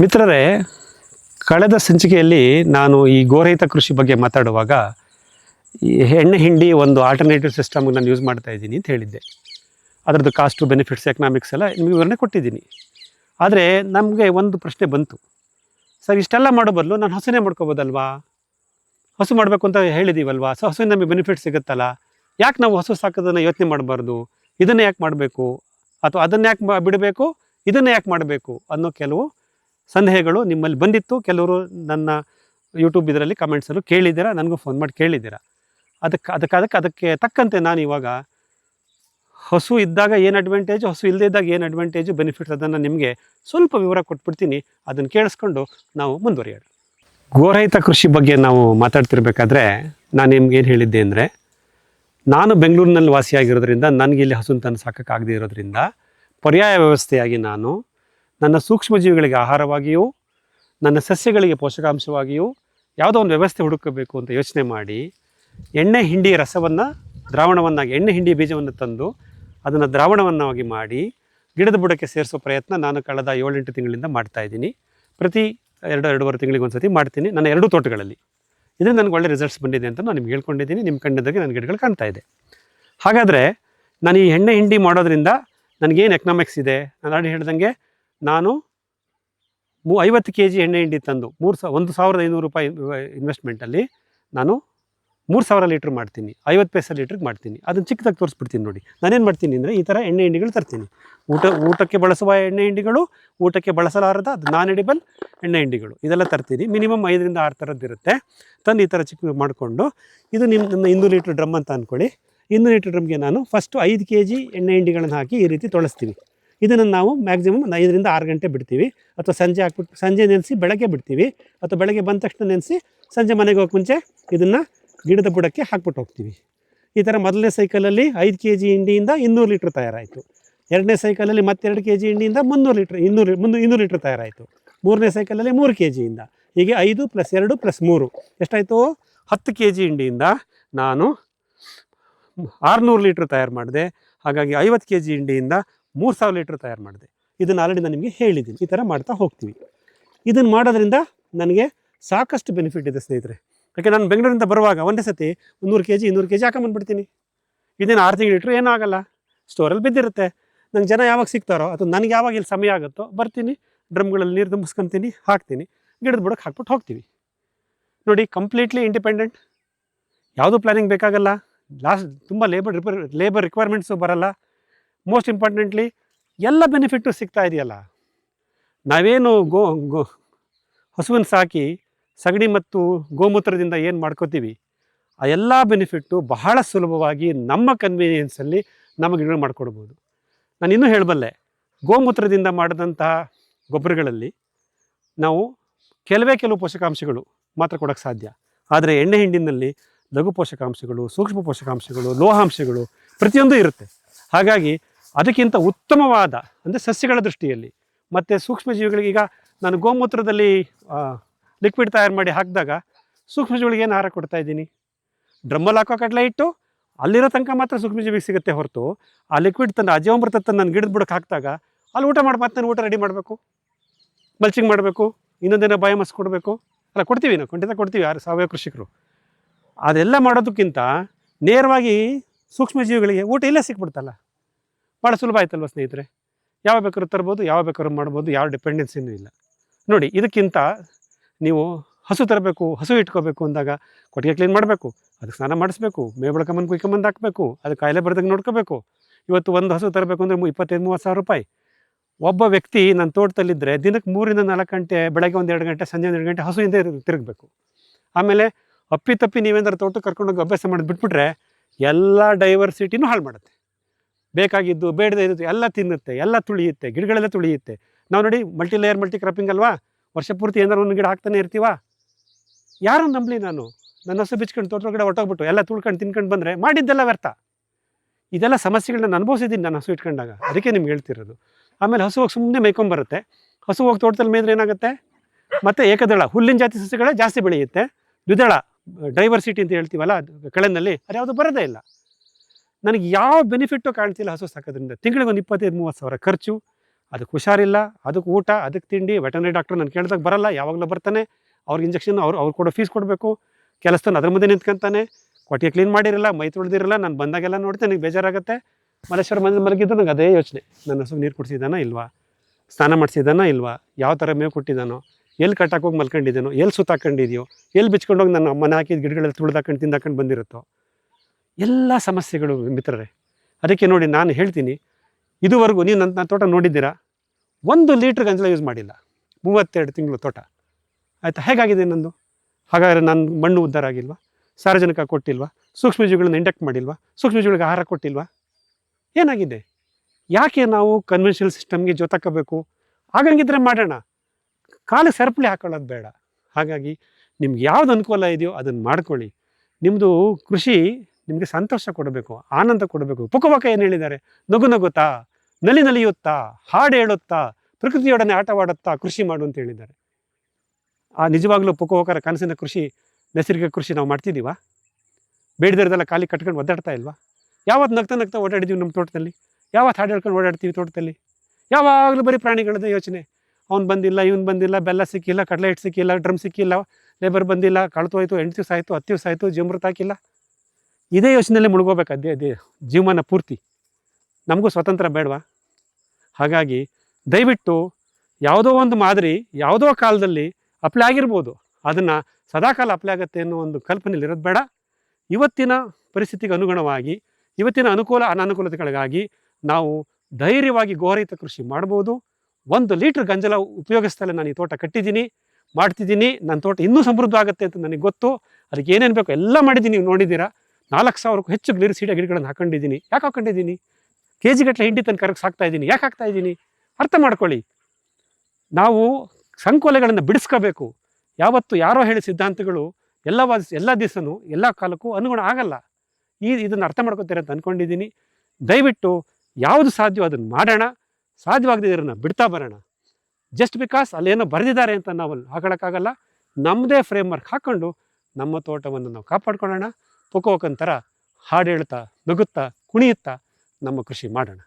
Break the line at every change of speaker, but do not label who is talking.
ಮಿತ್ರರೇ, ಕಳೆದ ಸಂಚಿಕೆಯಲ್ಲಿ ನಾನು ಈ ಗೋರಹಿತ ಕೃಷಿ ಬಗ್ಗೆ ಮಾತಾಡುವಾಗ ಈ ಎಣ್ಣೆ ಹಿಂಡಿ ಒಂದು ಆಲ್ಟರ್ನೇಟಿವ್ ಸಿಸ್ಟಮ್ಗೆ ನಾನು ಯೂಸ್ ಮಾಡ್ತಾ ಇದ್ದೀನಿ ಅಂತ ಹೇಳಿದ್ದೆ. ಅದರದ್ದು ಕಾಸ್ಟು ಬೆನಿಫಿಟ್ಸ್ ಎಕನಾಮಿಕ್ಸ್ ಎಲ್ಲ ನಿಮಗೆ ವಿವರಣೆ ಕೊಟ್ಟಿದ್ದೀನಿ. ಆದರೆ ನಮಗೆ ಒಂದು ಪ್ರಶ್ನೆ ಬಂತು. ಸರ್, ಇಷ್ಟೆಲ್ಲ ಮಾಡೋ ಬದಲು ನಾನು ಹಸುನೇ ಮಾಡ್ಕೋಬೋದಲ್ವಾ? ಹಸು ಮಾಡಬೇಕು ಅಂತ ಹೇಳಿದ್ದೀವಲ್ವಾ ಸೊ ಹಸುವಿನ ನಮಗೆ ಬೆನಿಫಿಟ್ ಸಿಗುತ್ತಲ್ಲ? ಯಾಕೆ ನಾವು ಹಸು ಸಾಕೋದನ್ನು ಯೋಚನೆ ಮಾಡಬಾರ್ದು? ಇದನ್ನು ಯಾಕೆ ಮಾಡಬೇಕು? ಅಥವಾ ಅದನ್ನು ಯಾಕೆ ಬಿಡಬೇಕು? ಇದನ್ನು ಯಾಕೆ ಮಾಡಬೇಕು? ಅನ್ನೋ ಕೆಲವು ಸಂದೇಹಗಳು ನಿಮ್ಮಲ್ಲಿ ಬಂದಿತ್ತು. ಕೆಲವರು ನನ್ನ ಯೂಟ್ಯೂಬ್ ಇದರಲ್ಲಿ ಕಮೆಂಟ್ಸಲ್ಲೂ ಕೇಳಿದ್ದೀರಾ? ನನಗೂ ಫೋನ್ ಮಾಡಿ ಕೇಳಿದ್ದೀರಾ? ಅದಕ್ಕೆ ಅದಕ್ಕೆ ಅದಕ್ಕೆ ಅದಕ್ಕೆ ತಕ್ಕಂತೆ ನಾನು ಇವಾಗ ಹಸು ಇದ್ದಾಗ ಏನು ಅಡ್ವಾಂಟೇಜು ಹಸು ಇಲ್ಲದೇ ಇದ್ದಾಗ ಏನು ಅಡ್ವಾಂಟೇಜು ಬೆನಿಫಿಟ್ಸ್ ಅದನ್ನು ನಿಮಗೆ ಸ್ವಲ್ಪ ವಿವರ ಕೊಟ್ಬಿಡ್ತೀನಿ. ಅದನ್ನು ಕೇಳಿಸ್ಕೊಂಡು ನಾವು ಮುಂದುವರಿಯೋಣ. ಗೋರಹಿತ ಕೃಷಿ ಬಗ್ಗೆ ನಾವು ಮಾತಾಡ್ತಿರ್ಬೇಕಾದ್ರೆ ನಾನು ನಿಮ್ಗೆ ಏನು ಹೇಳಿದ್ದೆ ಅಂದರೆ, ನಾನು ಬೆಂಗಳೂರಿನಲ್ಲಿ ವಾಸಿಯಾಗಿರೋದ್ರಿಂದ, ನನಗೆ ಇಲ್ಲಿ ಹಸುನ ತಂದು ಸಾಕೋಕ್ಕಾಗದೇ ಇರೋದ್ರಿಂದ, ಪರ್ಯಾಯ ವ್ಯವಸ್ಥೆಯಾಗಿ ನಾನು ನನ್ನ ಸೂಕ್ಷ್ಮಜೀವಿಗಳಿಗೆ ಆಹಾರವಾಗಿಯೂ, ನನ್ನ ಸಸ್ಯಗಳಿಗೆ ಪೋಷಕಾಂಶವಾಗಿಯೂ ಯಾವುದೋ ಒಂದು ವ್ಯವಸ್ಥೆ ಹುಡುಕಬೇಕು ಅಂತ ಯೋಚನೆ ಮಾಡಿ, ಎಣ್ಣೆ, ಹಿಂಡಿ, ರಸವನ್ನು, ದ್ರಾವಣವನ್ನಾಗಿ, ಎಣ್ಣೆ, ಹಿಂಡಿ ಬೀಜವನ್ನು ತಂದು ಅದನ್ನು ದ್ರಾವಣವನ್ನಾಗಿ ಮಾಡಿ ಗಿಡದ ಬುಡಕ್ಕೆ ಸೇರಿಸೋ ಪ್ರಯತ್ನ ನಾನು ಕಳೆದ ಏಳೆಂಟು ತಿಂಗಳಿಂದ ಮಾಡ್ತಾ ಇದ್ದೀನಿ. ಪ್ರತಿ ಎರಡು, ಎರಡೂವರೆ ತಿಂಗಳಿಗೆ ಒಂದು ಸತಿ ಮಾಡ್ತೀನಿ ನನ್ನ ಎರಡೂ ತೋಟಗಳಲ್ಲಿ. ಇದರಿಂದ ನನಗೆ ಒಳ್ಳೆ ರಿಸಲ್ಟ್ಸ್ ಬಂದಿದೆ ಅಂತ ನಾನು ನಿಮ್ಗೆ ಹೇಳ್ಕೊಂಡಿದ್ದೀನಿ. ನಿಮ್ಮ ಕಣ್ಣದಾಗೆ ನನ್ನ ಗಿಡಗಳು ಕಾಣ್ತಾ ಇದೆ. ಹಾಗಾದರೆ ನಾನು ಈ ಎಣ್ಣೆ, ಹಿಂಡಿ ಮಾಡೋದ್ರಿಂದ ನನಗೇನು ಎಕನಾಮಿಕ್ಸ್ ಇದೆ? ನಾನು ಆಲ್ರೆಡಿ ಹೇಳ್ದಂಗೆ ನಾನು ಮೂ ಐವತ್ತು ಕೆ ಜಿ ಎಣ್ಣೆ ಹಿಂಡಿ ತಂದು ಮೂರು ಸಾ, ಒಂದು ಸಾವಿರದ ಐನೂರು ರೂಪಾಯಿ ಇನ್ವೆಸ್ಟ್ಮೆಂಟಲ್ಲಿ ನಾನು ಮೂರು ಸಾವಿರ ಲೀಟ್ರ್ ಮಾಡ್ತೀನಿ. ಐವತ್ತು ಪೈಸೆ ಲೀಟ್ರಿಗೆ ಮಾಡ್ತೀನಿ. ಅದನ್ನು ಚಿಕ್ಕದಾಗಿ ತೋರಿಸ್ಬಿಡ್ತೀನಿ ನೋಡಿ. ನಾನೇನು ಮಾಡ್ತೀನಿ ಅಂದರೆ ಈ ಥರ ಎಣ್ಣೆ ಹಿಂಡಿಗಳು ತರ್ತೀನಿ. ಊಟ, ಊಟಕ್ಕೆ ಬಳಸುವ ಎಣ್ಣೆ ಹಿಂಡಿಗಳು, ಊಟಕ್ಕೆ ಬಳಸಲಾರದ ಅದು ನಾನ್ ಎಡಿಬಲ್ ಎಣ್ಣೆ ಹಿಂಡಿಗಳು. ಇದೆಲ್ಲ ತರ್ತೀನಿ. ಮಿನಿಮಮ್ ಐದರಿಂದ ಆರು ಥರದ್ದು ಇರುತ್ತೆ. ತಂದು ಈ ಥರ ಚಿಕ್ಕ ಮಾಡಿಕೊಂಡು ಇದು ನಿಮ್ಮ ನನ್ನ ಇನ್ನೂರು ಲೀಟ್ರ್ ಡ್ರಮ್ ಅಂತ ಅಂದ್ಕೊಳ್ಳಿ ಇನ್ನೂರು ಲೀಟ್ರ್ ಡ್ರಮ್ಗೆ ನಾನು ಫಸ್ಟು ಐದು ಕೆ ಜಿ ಎಣ್ಣೆ ಹಿಂಡಿಗಳನ್ನು ಹಾಕಿ ಈ ರೀತಿ ತೊಳಸ್ತೀವಿ ಇದನ್ನು ನಾವು ಮ್ಯಾಕ್ಸಿಮಮ್ ಐದರಿಂದ ಆರು ಗಂಟೆ ಬಿಡ್ತೀವಿ. ಅಥವಾ ಸಂಜೆ ಹಾಕ್ಬಿಟ್ಟು ಸಂಜೆ ನೆನೆಸಿ ಬೆಳಗ್ಗೆ ಬಿಡ್ತೀವಿ. ಅಥವಾ ಬೆಳಗ್ಗೆ ಬಂದ ತಕ್ಷಣ ನೆನೆಸಿ ಸಂಜೆ ಮನೆಗೆ ಹೋಗಕ್ಕೆ ಮುಂಚೆ ಇದನ್ನು ಗಿಡದ ಬುಡಕ್ಕೆ ಹಾಕ್ಬಿಟ್ಟು ಹೋಗ್ತೀವಿ. ಈ ಥರ ಮೊದಲನೇ ಸೈಕಲಲ್ಲಿ ಐದು ಕೆ ಜಿ ಹಿಂಡಿಯಿಂದ ಇನ್ನೂರು ಲೀಟ್ರ್ ತಯಾರಾಯಿತು. ಎರಡನೇ ಸೈಕಲಲ್ಲಿ ಮತ್ತೆರಡು ಕೆ ಜಿ ಹಿಂಡಿಯಿಂದ ಮುನ್ನೂರು ಲೀಟ್ರ್, ಇನ್ನೂರು, ಮುನ್ನೂ, ಇನ್ನೂರು ಲೀಟ್ರ್ ತಯಾರಾಯಿತು. ಮೂರನೇ ಸೈಕಲಲ್ಲಿ ಮೂರು ಕೆ ಜಿಯಿಂದ ಹೀಗೆ ಐದು ಪ್ಲಸ್ ಎರಡು ಪ್ಲಸ್ ಮೂರು. ಎಷ್ಟಾಯಿತು? ಹತ್ತು ಕೆ ಜಿ ಹಿಂಡಿಯಿಂದ ನಾನು ಆರುನೂರು ಲೀಟ್ರ್ ತಯಾರು ಮಾಡಿದೆ. ಹಾಗಾಗಿ ಐವತ್ತು ಕೆ ಜಿ ಹಿಂಡಿಯಿಂದ ಮೂರು ಸಾವಿರ ಲೀಟ್ರ್ ತಯಾರು ಮಾಡಿದೆ. ಇದನ್ನು ಆಲ್ರೆಡಿ ನಾನು ನಿಮಗೆ ಹೇಳಿದ್ದೀನಿ. ಈ ಥರ ಮಾಡ್ತಾ ಹೋಗ್ತೀವಿ. ಇದನ್ನು ಮಾಡೋದ್ರಿಂದ ನನಗೆ ಸಾಕಷ್ಟು ಬೆನಿಫಿಟ್ ಇದೆ ಸ್ನೇಹಿತರೆ. ಯಾಕೆ ನಾನು ಬೆಂಗಳೂರಿಂದ ಬರುವಾಗ ಒಂದೇ ಸತಿ ನೂರು ಕೆ ಜಿ ಇನ್ನೂರು ಕೆ ಜಿ ಹಾಕೊಂಬಂದ್ಬಿಡ್ತೀನಿ ಇದೇನು ಆರು ತಿಂಗಳು ಲೀಟ್ರ್ ಏನೂ ಆಗೋಲ್ಲ. ಸ್ಟೋರಲ್ಲಿ ಬಿದ್ದಿರುತ್ತೆ. ನಂಗೆ ಜನ ಯಾವಾಗ ಸಿಗ್ತಾರೋ ಅಥವಾ ನನಗೆ ಯಾವಾಗ ಇಲ್ಲಿ ಸಮಯ ಆಗುತ್ತೋ ಬರ್ತೀನಿ, ಡ್ರಮ್ಗಳಲ್ಲಿ ನೀರು ತುಂಬಿಸ್ಕೊತೀನಿ, ಹಾಕ್ತೀನಿ, ಗಿಡದ ಬುಡಕ್ಕೆ ಹಾಕ್ಬಿಟ್ಟು ಹೋಗ್ತೀವಿ. ನೋಡಿ ಕಂಪ್ಲೀಟ್ಲಿ ಇಂಡಿಪೆಂಡೆಂಟ್ ಯಾವುದೂ ಪ್ಲ್ಯಾನಿಂಗ್ ಬೇಕಾಗಲ್ಲ. ಲಾಸ್ಟ್ ತುಂಬ ಲೇಬರ್ ರಿಪೇರ್ ಲೇಬರ್ ರಿಕ್ವೈರ್ಮೆಂಟ್ಸು ಬರಲ್ಲ. ಮೋಸ್ಟ್ ಇಂಪಾರ್ಟೆಂಟ್ಲಿ ಎಲ್ಲ ಬೆನಿಫಿಟ್ಟು ಸಿಗ್ತಾ ಇದೆಯಲ್ಲ? ನಾವೇನು ಗೋ ಗೋ, ಹಸುವನ್ನು ಸಾಕಿ ಸಗಣಿ ಮತ್ತು ಗೋಮೂತ್ರದಿಂದ ಏನು ಮಾಡ್ಕೋತೀವಿ? ಆ ಎಲ್ಲ ಬೆನಿಫಿಟ್ಟು ಬಹಳ ಸುಲಭವಾಗಿ ನಮ್ಮ ಕನ್ವೀನಿಯನ್ಸಲ್ಲಿ ನಮಗೆ ಗಿಡ ಮಾಡಿಕೊಡ್ಬೋದು. ನಾನು ಇನ್ನೂ ಹೇಳಬಲ್ಲೆ, ಗೋಮೂತ್ರದಿಂದ ಮಾಡಿದಂತಹ ಗೊಬ್ಬರಗಳಲ್ಲಿ ನಾವು ಕೆಲವೇ ಕೆಲವು ಪೋಷಕಾಂಶಗಳು ಮಾತ್ರ ಕೊಡೋಕ್ಕೆ ಸಾಧ್ಯ. ಆದರೆ ಎಣ್ಣೆ ಹಿಂಡಿನಲ್ಲಿ ಲಘು ಪೋಷಕಾಂಶಗಳು, ಸೂಕ್ಷ್ಮ ಪೋಷಕಾಂಶಗಳು, ಲೋಹಾಂಶಗಳು ಪ್ರತಿಯೊಂದು ಇರುತ್ತೆ. ಹಾಗಾಗಿ ಅದಕ್ಕಿಂತ ಉತ್ತಮವಾದ ಅಂದರೆ ಸಸ್ಯಗಳ ದೃಷ್ಟಿಯಲ್ಲಿ. ಮತ್ತು ಸೂಕ್ಷ್ಮಜೀವಿಗಳಿಗೆ ಈಗ ನಾನು ಗೋಮೂತ್ರದಲ್ಲಿ ಲಿಕ್ವಿಡ್ ತಯಾರು ಮಾಡಿ ಹಾಕಿದಾಗ ಸೂಕ್ಷ್ಮಜೀವಿಗಳಿಗೆ ಏನು ಆಹಾರ ಕೊಡ್ತಾ ಇದ್ದೀನಿ? ಡ್ರಮ್ಮಲ್ಲಿ ಹಾಕೋ ಕಡಲೆ ಇಟ್ಟು ಅಲ್ಲಿರೋ ತನಕ ಮಾತ್ರ ಸೂಕ್ಷ್ಮಜೀವಿಗೆ ಸಿಗುತ್ತೆ ಹೊರತು. ಆ ಲಿಕ್ವಿಡ್ ತಂದು ಅಜೀವಾಮೃತ ತಂದು ನಾನು ಗಿಡದ ಬುಡಕ್ಕೆ ಹಾಕಿದಾಗ ಅಲ್ಲಿ ಊಟ ಮಾಡಿ ಮತ್ತೆ ನಾನು ಊಟ ರೆಡಿ ಮಾಡಬೇಕು. ಮಲ್ಚಿಂಗ್ ಮಾಡಬೇಕು ಇನ್ನೊಂದಿನ ಬಯೋಮಸ್ ಕೊಡಬೇಕು. ಅಲ್ಲ, ಕೊಡ್ತೀವಿ ನಾವು, ಖಂಡಿತ ಕೊಡ್ತೀವಿ, ಯಾರು ಸಾವಯವ ಕೃಷಿಕರು. ಅದೆಲ್ಲ ಮಾಡೋದಕ್ಕಿಂತ ನೇರವಾಗಿ ಸೂಕ್ಷ್ಮಜೀವಿಗಳಿಗೆ ಊಟ ಇಲ್ಲೇ ಸಿಕ್ಬಿಡ್ತಲ್ಲ. ಭಾಳ ಸುಲಭ ಆಯ್ತಲ್ವ ಸ್ನೇಹಿತರೆ? ಯಾವ ಬೇಕಾದ್ರೂ ತರ್ಬೋದು, ಯಾವ ಬೇಕಾದ್ರೂ ಮಾಡ್ಬೋದು ಯಾವ ಡಿಪೆಂಡೆನ್ಸಿನೂ ಇಲ್ಲ. ನೋಡಿ, ಇದಕ್ಕಿಂತ ನೀವು ಹಸು ತರಬೇಕು, ಹಸು ಇಟ್ಕೋಬೇಕು ಅಂದಾಗ ಕೊಟ್ಟಿಗೆ ಕ್ಲೀನ್ ಮಾಡಬೇಕು, ಅದಕ್ಕೆ ಸ್ನಾನ ಮಾಡಿಸ್ಬೇಕು ಮೇವು ಬೆಳ್ಕೊಂಬಂದು ಕುಯ್ಕೊಂಬಂದು ಹಾಕಬೇಕು, ಅದು ಕಾಯಿಲೆ ಬರ್ದಂಗೆ ನೋಡ್ಕೋಬೇಕು. ಇವತ್ತು ಒಂದು ಹಸು ತರಬೇಕು ಅಂದರೆ ಇಪ್ಪತ್ತೈದು, ಮೂವತ್ತು ಸಾವಿರ ರೂಪಾಯಿ. ಒಬ್ಬ ವ್ಯಕ್ತಿ ನನ್ನ ತೋಟದಲ್ಲಿದ್ದರೆ ದಿನಕ್ಕೆ ಮೂರಿಂದ ನಾಲ್ಕು ಗಂಟೆ, ಬೆಳಗ್ಗೆ ಒಂದು ಎರಡು ಗಂಟೆ, ಸಂಜೆ ಒಂದು ಎರಡು ಗಂಟೆ ಹಸು ಹಿಂದೆ ತಿರುಗಬೇಕು. ಆಮೇಲೆ ಅಪ್ಪಿ ತಪ್ಪಿ ನೀವೇನಾದ್ರು ತೋಟಕ್ಕೆ ಕರ್ಕೊಂಡೋಗಿ ಅಭ್ಯಾಸ ಮಾಡೋದು ಬಿಟ್ಬಿಟ್ರೆ ಎಲ್ಲ ಡೈವರ್ಸಿಟಿನೂ ಹಾಳು ಮಾಡುತ್ತೆ. ಬೇಕಾಗಿದ್ದು ಬೇಡದೇ ಇದ್ದು ಎಲ್ಲ ತಿನ್ನುತ್ತೆ, ಎಲ್ಲ ತುಳಿಯುತ್ತೆ, ಗಿಡಗಳೆಲ್ಲ ತುಳಿಯುತ್ತೆ. ನಾವು ನೋಡಿ ಮಲ್ಟಿ ಲೇಯರ್ ಮಲ್ಟಿ ಕ್ರಾಪಿಂಗ್ ಅಲ್ವಾ? ವರ್ಷ ಪೂರ್ತಿ ಏನಾರು ಒಂದು ಗಿಡ ಹಾಕ್ತಾನೆ ಇರ್ತೀವ? ಯಾರು ನಂಬಲಿ ನಾನು? ನನ್ನ ಹಸು ಬಿಚ್ಕೊಂಡು ಗಿಡ ಹೊಟ್ಟೋಗ್ಬಿಟ್ಟು ಎಲ್ಲ ತುಳ್ಕೊಂಡು ತಿನ್ಕೊಂಡು ಬಂದರೆ ಮಾಡಿದ್ದೆಲ್ಲ ವ್ಯರ್ಥ. ಇದೆಲ್ಲ ಸಮಸ್ಯೆಗಳನ್ನ ನಾನು ಅನುಭವಿಸಿದ್ದೀನಿ ನಾನು ಹಸು ಇಟ್ಕೊಂಡಾಗ, ಅದಕ್ಕೆ ನಿಮ್ಗೆ ಹೇಳ್ತಿರೋದು. ಆಮೇಲೆ ಹಸು ಹೋಗಿ ಸುಮ್ಮನೆ ಮೇಯ್ಕೊಂಬರುತ್ತೆ. ಹಸು ಹೋಗಿ ತೋಟದಲ್ಲಿ ಮೇಯ್ದ್ರೆ ಏನಾಗುತ್ತೆ? ಮತ್ತು ಏಕದಳ, ಹುಲ್ಲಿನ ಜಾತಿ ಸಸ್ಯಗಳೇ ಜಾಸ್ತಿ ಬೆಳೆಯುತ್ತೆ. ದ್ವಿದಳ ಡೈವರ್ಸಿಟಿ ಅಂತ ಹೇಳ್ತೀವಲ್ಲ ಕಳೆನಲ್ಲಿ ಅದು ಯಾವುದು ಬರೋದೇ ಇಲ್ಲ. ನನಗೆ ಯಾವ ಬೆನಿಫಿಟ್ಟು ಕಾಣ್ತಿಲ್ಲ ಹಸು ಸಾಕೋದ್ರಿಂದ. ತಿಂಗಳಿಗೆ ಒಂದು ಇಪ್ಪತ್ತೈದು, ಮೂವತ್ತು ಸಾವಿರ ಖರ್ಚು. ಅದಕ್ಕೆ ಹುಷಾರಿಲ್ಲ, ಅದಕ್ಕೆ ಊಟ, ಅದಕ್ಕೆ ತಿಂಡಿ ವೆಟನರಿ ಡಾಕ್ಟರ್ ನನ್ನ ಕೇಳಿದಾಗ ಬರಲ್ಲ, ಯಾವಾಗಲೂ ಬರ್ತಾನೆ. ಅವ್ರಿಗೆ ಇಂಜೆಕ್ಷನ್ ಅವ್ರು ಅವ್ರು ಕೊಡೋ ಫೀಸ್ ಕೊಡಬೇಕು. ಕೆಲಸದನ್ನು ಅದ್ರ ಮುಂದೆ ನಿಂತ್ಕೊಂತಾನೆ. ಕೊಟ್ಟಿಗೆ ಕ್ಲೀನ್ ಮಾಡಿರಲ್ಲ, ಮೈ ತೊಳೆದಿರಲ್ಲ, ನಾನು ಬಂದಾಗೆಲ್ಲ ನೋಡ್ತೇನೆ ನನಗೆ ಬೇಜಾರಾಗುತ್ತೆ. ಮಲೇಶ್ವರ ಮನೆ ಮಲಗಿದ್ದು ನಂಗೆ ಅದೇ ಯೋಚನೆ. ನನ್ನ ಹಸು ನೀರು ಕುಡಿಸಿದಾನೋ ಇಲ್ವಾ? ಸ್ನಾನ ಮಾಡಿಸಿದಾನ ಇಲ್ವಾ? ಯಾವ ಥರ ಮೇವು ಕೊಟ್ಟಿದ್ದಾನೋ? ಎಲ್ಲಿ ಕಟ್ಟಾಕೋಗಿ ಮಲ್ಕೊಂಡಿದ್ದಾನೋ? ಎಲ್ಲಿ ಸುತ್ತಾಕೊಂಡಿದೆಯೋ? ಎಲ್ಲಿ ಬಿಚ್ಕೊಂಡೋಗಿ ನನ್ನ ಮನೆ ಹಾಕಿದ ಗಿಡಗಳಲ್ಲಿ ತುಳಿದಾಕೊಂಡು, ತಿಂದಾಕೊಂಡು ಬಂದಿರುತ್ತೋ? ಎಲ್ಲ ಸಮಸ್ಯೆಗಳು ಮಿತ್ರರೇ. ಅದಕ್ಕೆ ನೋಡಿ ನಾನು ಹೇಳ್ತೀನಿ, ಇದುವರೆಗೂ ನೀವು ನನ್ನ ತೋಟ ನೋಡಿದ್ದೀರಾ? ಒಂದು ಲೀಟ್ರ್ ಗಂಜಲ ಯೂಸ್ ಮಾಡಿಲ್ಲ. ಮೂವತ್ತೆರಡು ತಿಂಗಳು ತೋಟ. ಆಯಿತಾ? ಹೇಗಾಗಿದೆ ನಂದು? ಹಾಗಾದರೆ ನಾನು ಮಣ್ಣು ಉದ್ಧಾರ ಆಗಿಲ್ವಾ? ಸಾರ್ವಜನಿಕ ಕೊಟ್ಟಿಲ್ವಾ? ಸೂಕ್ಷ್ಮಜೀವಿಗಳನ್ನ ಇಂಡಕ್ಟ್ ಮಾಡಿಲ್ವಾ? ಸೂಕ್ಷ್ಮಜೀವಿಗಳಿಗೆ ಆಹಾರ ಕೊಟ್ಟಿಲ್ವಾ? ಏನಾಗಿದೆ? ಯಾಕೆ ನಾವು ಕನ್ವೆನ್ಷನಲ್ ಸಿಸ್ಟಮ್ಗೆ ಜೊತಕ್ಕಬೇಕು ಹಾಗಂಗಿದ್ರೆ ಮಾಡೋಣ. ಕಾಲು ಸರಪಳಿ ಹಾಕೊಳ್ಳೋದು ಬೇಡ. ಹಾಗಾಗಿ ನಿಮ್ಗೆ ಯಾವ್ದು ಅನುಕೂಲ ಇದೆಯೋ ಅದನ್ನು ಮಾಡ್ಕೊಳ್ಳಿ. ನಿಮ್ಮದು ಕೃಷಿ ನಿಮಗೆ ಸಂತೋಷ ಕೊಡಬೇಕು, ಆನಂದ ಕೊಡಬೇಕು. ಪುಕವಕ ಏನು ಹೇಳಿದ್ದಾರೆ? ನಗು ನಗುತ್ತಾ, ನಲಿ ನಲಿಯುತ್ತಾ, ಹಾಡು ಹೇಳುತ್ತಾ, ಪ್ರಕೃತಿಯೊಡನೆ ಆಟವಾಡುತ್ತಾ ಕೃಷಿ ಮಾಡು ಅಂತ ಹೇಳಿದ್ದಾರೆ. ಆ ನಿಜವಾಗ್ಲೂ ಪುಕವಕರ ಕನಸಿನ ಕೃಷಿ, ನೈಸರ್ಗಿಕ ಕೃಷಿ ನಾವು ಮಾಡ್ತಿದ್ದೀವಾ? ಬೇಡದಿರೋದೆಲ್ಲ ಖಾಲಿ ಕಟ್ಕೊಂಡು ಒದ್ದಾಡ್ತಾ ಇಲ್ವಾ? ಯಾವತ್ತು ನಗ್ತಾ ನಗ್ತಾ ಓಡಾಡಿದ್ದೀವಿ ನಮ್ಮ ತೋಟದಲ್ಲಿ? ಯಾವತ್ತು ಹಾಡು ಹೇಳ್ಕೊಂಡು ಓಡಾಡ್ತೀವಿ ತೋಟದಲ್ಲಿ? ಯಾವಾಗಲೂ ಬರೀ ಪ್ರಾಣಿಗಳದ್ದೇ ಯೋಚನೆ. ಅವ್ನು ಬಂದಿಲ್ಲ, ಇವ್ನು ಬಂದಿಲ್ಲ, ಬೆಲ್ಲ ಸಿಕ್ಕಿಲ್ಲ, ಕಡಲೆ ಹಿಟ್ಟು ಸಿಕ್ಕಿಲ್ಲ, ಡ್ರಮ್ ಸಿಕ್ಕಿಲ್ಲ, ಲೇಬರ್ ಬಂದಿಲ್ಲ ಕಳ್ತೋಯ್ತು ಎಂಟು ದಿವಸ ಆಯಿತು ಹತ್ತು ದಿವಸ ಆಯಿತು ಜಮೃತ ಹಾಕಿಲ್ಲ. ಇದೇ ಯೋಚನೆಯಲ್ಲಿ ಮುಳುಗೋಬೇಕು ಅದೇ ಅದೇ ಜೀವಮಾನ ಪೂರ್ತಿ. ನಮಗೂ ಸ್ವತಂತ್ರ ಬೇಡವಾ? ಹಾಗಾಗಿ ದಯವಿಟ್ಟು ಯಾವುದೋ ಒಂದು ಮಾದರಿ, ಯಾವುದೋ ಕಾಲದಲ್ಲಿ ಅಪ್ಲೈ ಆಗಿರ್ಬೋದು. ಅದನ್ನು ಸದಾಕಾಲ ಅಪ್ಲೈ ಆಗುತ್ತೆ ಅನ್ನೋ ಒಂದು ಕಲ್ಪನೆಯಲ್ಲಿ ಇರೋದು ಬೇಡ. ಇವತ್ತಿನ ಪರಿಸ್ಥಿತಿಗೆ ಅನುಗುಣವಾಗಿ, ಇವತ್ತಿನ ಅನುಕೂಲ, ಅನಾನುಕೂಲತೆಗಳಿಗಾಗಿ ನಾವು ಧೈರ್ಯವಾಗಿ ಗೋರಹಿತ ಕೃಷಿ ಮಾಡ್ಬೋದು. ಒಂದು ಲೀಟ್ರ್ ಗಂಜಲ ಉಪಯೋಗಿಸ್ತಲೇ ನಾನು ಈ ತೋಟ ಕಟ್ಟಿದ್ದೀನಿ, ಮಾಡ್ತಿದ್ದೀನಿ, ನನ್ನ ತೋಟ ಇನ್ನೂ ಸಮೃದ್ಧ ಆಗುತ್ತೆ ಅಂತ ನನಗೆ ಗೊತ್ತು. ಅದಕ್ಕೆ ಏನೇನು ಬೇಕು ಎಲ್ಲ ಮಾಡಿದ್ದೀನಿ, ನೀವು ನೋಡಿದ್ದೀರಾ? ನಾಲ್ಕು ಸಾವಿರಕ್ಕೂ ಹೆಚ್ಚು ಗ್ಲೀರ್ ಸೀಡ ಗಿಡಗಳನ್ನು ಹಾಕೊಂಡಿದ್ದೀನಿ. ಯಾಕೆ ಹಾಕೊಂಡಿದ್ದೀನಿ? ಕೆ ಜಿ ಗಟ್ಟಲೆ ಹಿಂಡಿ ತನಕ ಕರಕ್ಕೆ ಸಾಕ್ತಾ ಇದ್ದೀನಿ. ಯಾಕೆ ಹಾಕ್ತಾ ಇದ್ದೀನಿ? ಅರ್ಥ ಮಾಡ್ಕೊಳ್ಳಿ. ನಾವು ಸಂಕೋಲೆಗಳನ್ನು ಬಿಡಿಸ್ಕೋಬೇಕು. ಯಾವತ್ತು ಯಾರೋ ಹೇಳಿ ಸಿದ್ಧಾಂತಗಳು ಎಲ್ಲ ಎಲ್ಲ ದಿವಸನೂ, ಎಲ್ಲ ಕಾಲಕ್ಕೂ ಅನುಗುಣ ಆಗಲ್ಲ. ಈ ಇದನ್ನು ಅರ್ಥ ಮಾಡ್ಕೋತೀರ ಅಂತ ಅಂದ್ಕೊಂಡಿದ್ದೀನಿ ದಯವಿಟ್ಟು ಯಾವುದು ಸಾಧ್ಯವೋ ಅದನ್ನು ಮಾಡೋಣ. ಸಾಧ್ಯವಾಗದಿದ್ದರನ್ನು ಬಿಡ್ತಾ ಬರೋಣ. ಜಸ್ಟ್ ಬಿಕಾಸ್ ಅಲ್ಲೇನೋ ಬರೆದಿದ್ದಾರೆ ಅಂತ ನಾವು ಹಾಕೊಳ್ಳೋಕ್ಕಾಗಲ್ಲ ನಮ್ಮದೇ ಫ್ರೇಮ್ವರ್ಕ್ ಹಾಕ್ಕೊಂಡು ನಮ್ಮ ತೋಟವನ್ನು ನಾವು ಕಾಪಾಡ್ಕೊಳ್ಳೋಣ. ಪುಕೋಕಂತರ ಹಾಡು ಹೇಳ್ತಾ ಕುಣಿಯುತ್ತಾ ನಮ್ಮ ಕೃಷಿ ಮಾಡೋಣ.